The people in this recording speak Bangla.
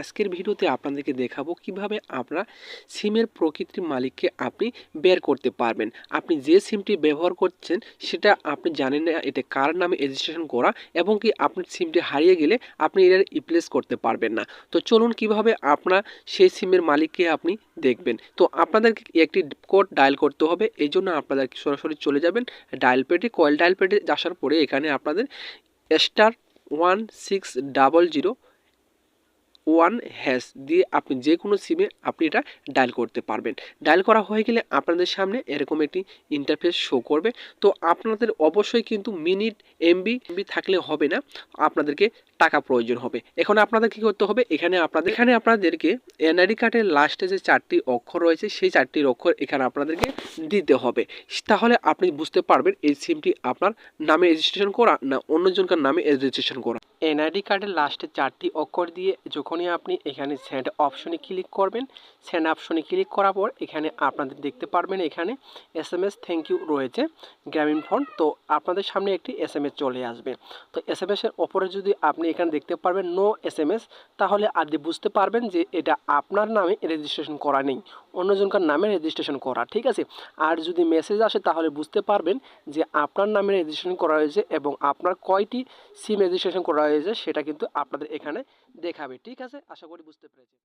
আজকের ভিডিওতে আপনাদেরকে দেখাবো কীভাবে আপনারা সিমের প্রকৃতির মালিককে আপনি বের করতে পারবেন। আপনি যে সিমটি ব্যবহার করছেন, সেটা আপনি জানেন না এটা কার নামে রেজিস্ট্রেশন করা এবং কি আপনার সিমটি হারিয়ে গেলে আপনি এটা রিপ্লেস করতে পারবেন না। তো চলুন কীভাবে আপনার সেই সিমের মালিককে আপনি দেখবেন। তো আপনাদেরকে একটি কোড ডায়াল করতে হবে, এই জন্য আপনাদের সরাসরি চলে যাবেন ডায়াল পেডে কয়েল ডায়াল পেডে আসার পরে এখানে আপনাদের star one six double zero one hash দিয়ে আপনি যে কোনো সিমে আপনি এটা ডায়াল করতে পারবেন। ডায়াল করা হয়ে গেলে আপনাদের সামনে এরকম একটি ইন্টারফেস শো করবে। তো আপনাদের অবশ্যই কিন্তু মিনিট এমবি এমবি থাকলে হবে না। আপনাদেরকে টাকা প্রয়োজন হবে। এখন আপনাদের কী করতে হবে? এখানে আপনাদের এখানে আপনাদেরকে এনআইডি কার্ডের লাস্টে যে চারটি অক্ষর রয়েছে, সেই চারটি অক্ষর এখানে আপনাদেরকে দিতে হবে। তাহলে আপনি বুঝতে পারবেন এই সিমটি আপনার নামে রেজিস্ট্রেশন করা না অন্যজনকার নামে রেজিস্ট্রেশন করা। এনআইডি কার্ডের লাস্টে চারটি অক্ষর দিয়ে যখনই আপনি এখানে সেন্ড অপশনে ক্লিক করবেন সেন্ড অপশনে ক্লিক করার পর এখানে আপনাদের দেখতে পারবেন এখানে S M S thank you রয়েছে, গ্রামীণ ফোন তো আপনাদের সামনে একটি এস এম এস চলে আসবে। তো এস এম এসের ওপরে যদি আপনি এখানে দেখতে পারবেন নো এস এম এস তাহলে আপনি বুঝতে পারবেন যে এটা আপনার নামে রেজিস্ট্রেশন করা নেই, অন্যজনকার নামে রেজিস্ট্রেশন করা, ঠিক আছে? আর যদি মেসেজ আসে, তাহলে বুঝতে পারবেন যে আপনার নামে রেজিস্ট্রেশন করা হয়েছে এবং আপনার কয়টি সিম রেজিস্ট্রেশন করা হয়েছে, সেটা কিন্তু আপনাদের এখানে দেখাবে, ঠিক আছে? আশা করি বুঝতে পেরেছি